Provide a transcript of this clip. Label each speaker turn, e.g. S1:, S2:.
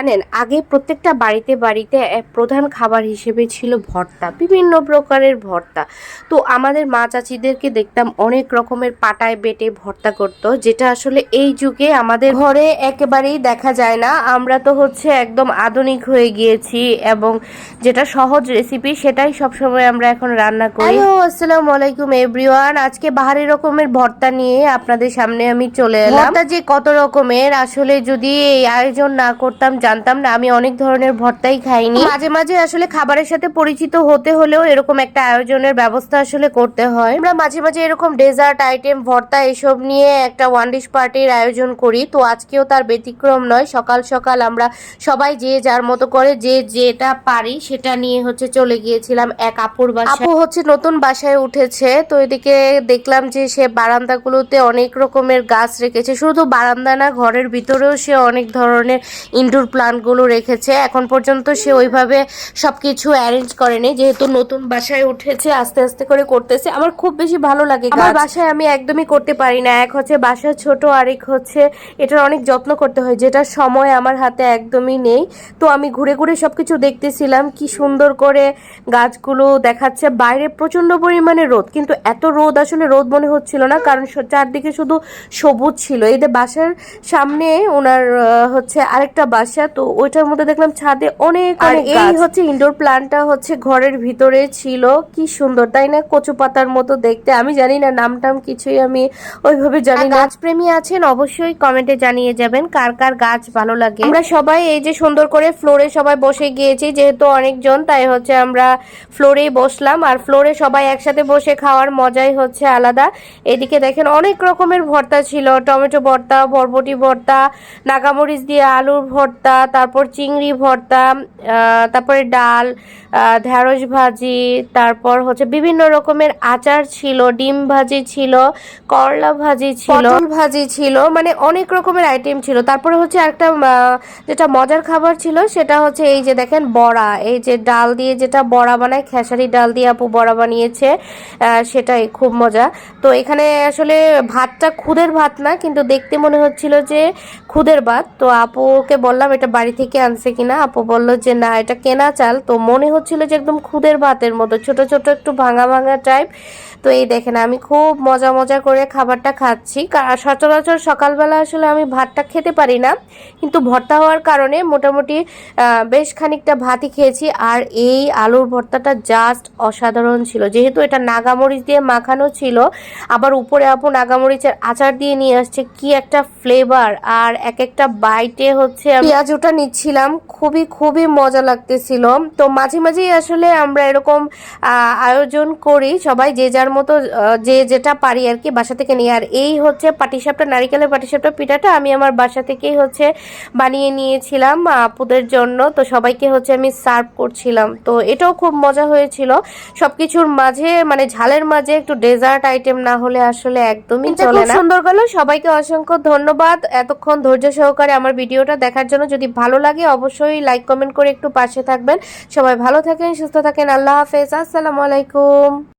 S1: জানেন আগে প্রত্যেকটা বাড়িতে বাড়িতে প্রধান খাবার হিসেবে ছিল ভর্তা বিভিন্ন প্রকারের ভর্তা। তো আমাদের মা চাচিদেরকে দেখতাম অনেক রকমের পাটায় বেটে ভর্তা করত যেটা আসলে এই যুগে আমাদের ঘরে একেবারেই দেখা যায় না। আমরা তো হচ্ছে একদম আধুনিক হয়ে গিয়েছি এবং যেটা সহজ রেসিপি সেটাই সবসময় আমরা এখন রান্না করি। আসসালামু আলাইকুম এভরিওয়ান আজকে বাহারি রকমের ভর্তা নিয়ে আপনাদের সামনে আমি চলে এলাম। ভর্তা যে কত রকমের আসলে যদি এই আয়োজন না করতাম জানতাম না, আমি অনেক ধরনের ভর্তাই খাইনি। মাঝে মাঝে আসলে খাবারের সাথে পরিচিত হতে হলেও এরকম একটা আয়োজনের ব্যবস্থা আসলে করতে হয়। আমরা মাঝে মাঝে এরকম ডেজার্ট, আইটেম, ভর্তা এসব নিয়ে একটা ওয়ান ডিশ পার্টির আয়োজন করি। তো আজকেও তার ব্যতিক্রম নয়, সকাল সকাল আমরা সবাই যে যার মতো করে যে যেটা পারি সেটা নিয়ে হচ্ছে চলে গিয়েছিলাম এক আপুর বাসায়। আপু হচ্ছে নতুন বাসায় উঠেছে, তো এদিকে দেখলাম যে সে বারান্দাগুলোতে অনেক রকমের গাছ রেখেছে। শুধু বারান্দা না, ঘরের ভিতরেও সে অনেক ধরনের ইনডোর প্লান্টগুলো রেখেছে। এখন পর্যন্ত সে ওইভাবে সবকিছু অ্যারেঞ্জ করেনি। যেহেতু নতুন বাসায় উঠেছে আস্তে আস্তে করে করতেছে। আমার খুব বেশি ভালো লাগে আমার বাসায় আমি একদমই করতে পারি না। এক হচ্ছে বাসা ছোট আরেক হচ্ছে এটার অনেক যত্ন করতে হয় যেটার সময় আমার হাতে একদমই নেই। তো আমি ঘুরে ঘুরে সবকিছু দেখতেছিলাম কি সুন্দর করে গাছগুলো দেখাচ্ছে। বাইরে প্রচণ্ড পরিমাণে রোদ কিন্তু এত রোদ আসলে রোদ মনে হচ্ছিল না কারণ চারদিকে শুধু সবুজ ছিল। এদের বাসার সামনে ওনার হচ্ছে আরেকটা বাসা তো ওইটার মধ্যে দেখলাম ছাদে অনেক
S2: আর
S1: এই হচ্ছে ইনডোর প্ল্যান্টটা হচ্ছে ঘরের ভিতরে ছিল। কি সুন্দর তাই না? কচু পাতার মতো দেখতে। আমি জানি না নাম টাম কিছুই আমি ওইভাবে জানি না। গাছ প্রেমী আছেন অবশ্যই কমেন্টে জানিয়ে যাবেন কার কার গাছ ভালো লাগে। আমরা সবাই এই যে সুন্দর করে ফ্লোরে সবাই বসে গিয়েছি যেহেতু অনেকজন তাই হচ্ছে আমরা ফ্লোরেই বসলাম। আর ফ্লোরে সবাই একসাথে বসে খাওয়ার মজাই হচ্ছে আলাদা। এদিকে দেখেন অনেক রকমের ভর্তা ছিল। টমেটো ভর্তা বরবটি ভর্তা নাগামরিচ দিয়ে আলুর ভর্তা তারপর চিংড়ি ভর্তা তারপরে ডাল ঢ্যাঁড়স ভাজি, তারপর হচ্ছে বিভিন্ন রকমের আচার ছিল, ডিম ভাজি ছিল, করলা ভাজি ছিল, পটল ভাজি ছিল মানে অনেক রকমের আইটেম ছিল। তারপরে হচ্ছে একটা যেটা মজার খাবার ছিল, সেটা হচ্ছে এই যে দেখেন বড়া। এই যে ডাল দিয়ে যেটা বড়া বানায়, খেসারি ডাল দিয়ে আপু বড়া বানিয়েছে সেটাই খুব মজা। তো এখানে আসলে ভাতটা খুদের ভাত না, কিন্তু দেখতে মনে হচ্ছিল যে খুদের ভাত। তো আপুকে বললাম এটা বাড়ি থেকে আনছে কিনা, আপু বলল যে, না, এটা কেনা চাল। তো মনে হচ্ছিল যে, একদম খুদের ভাতের মতো, ছোট ছোট, একটু ভাঙা ভাঙা টাইপ তো এই দেখেন, আমি খুব মজা মজা করে খাবারটা খাচ্ছি। সচরাচর সকালবেলা আসলে আমি ভাতটা খেতে পারি না। কিন্তু ভর্তা হওয়ার কারণে মোটামুটি বেশ খানিকটা ভাতই খেয়েছি। আর এই আলুর ভর্তাটা জাস্ট অসাধারণ ছিল। যেহেতু এটা নাগামরিচ দিয়ে মাখানো ছিল, আবার উপরে আপু নাগামরিচের আচার দিয়ে নিয়ে আসছে। কি একটা ফ্লেভার আর এক একটা বাইটে হচ্ছে আমি পেঁয়াজটা নিচ্ছিলাম। খুবই খুবই মজা লাগতেছিল। তো মাঝে মাঝেই আসলে আমরা এরকম আয়োজন করি। সবাই যে যার মতো যে যেটা পারি আর কি বাসা থেকে নিয়ে। আর এই হচ্ছে পাটিসাপটা নারিকেলের পাটিসাপটা পিঠাটা আমি আমার বাসা থেকেই হচ্ছে বানিয়ে নিয়েছিলাম আপুদের জন্য। তো সবাইকে হচ্ছে আমি সার্ভ করছিলাম। তো এটাও খুব মজা হয়েছিল। সব কিছুর মাঝে মানে ঝালের মাঝে একটু ডেজার্ট আইটেম না হলে আসলে একদমই চলে না। সুন্দর গেল। সবাইকে অসংখ্য ধন্যবাদ। এতক্ষণ ধৈর্য সহকারে আমার ভিডিওটা দেখার জন্য যদি ভালো লাগে, অবশ্যই লাইক কমেন্ট করে একটু পাশে থাকবেন। সবাই ভালো থাকেন, সুস্থ থাকেন। আল্লাহ হাফেজ। আসসালামু আলাইকুম।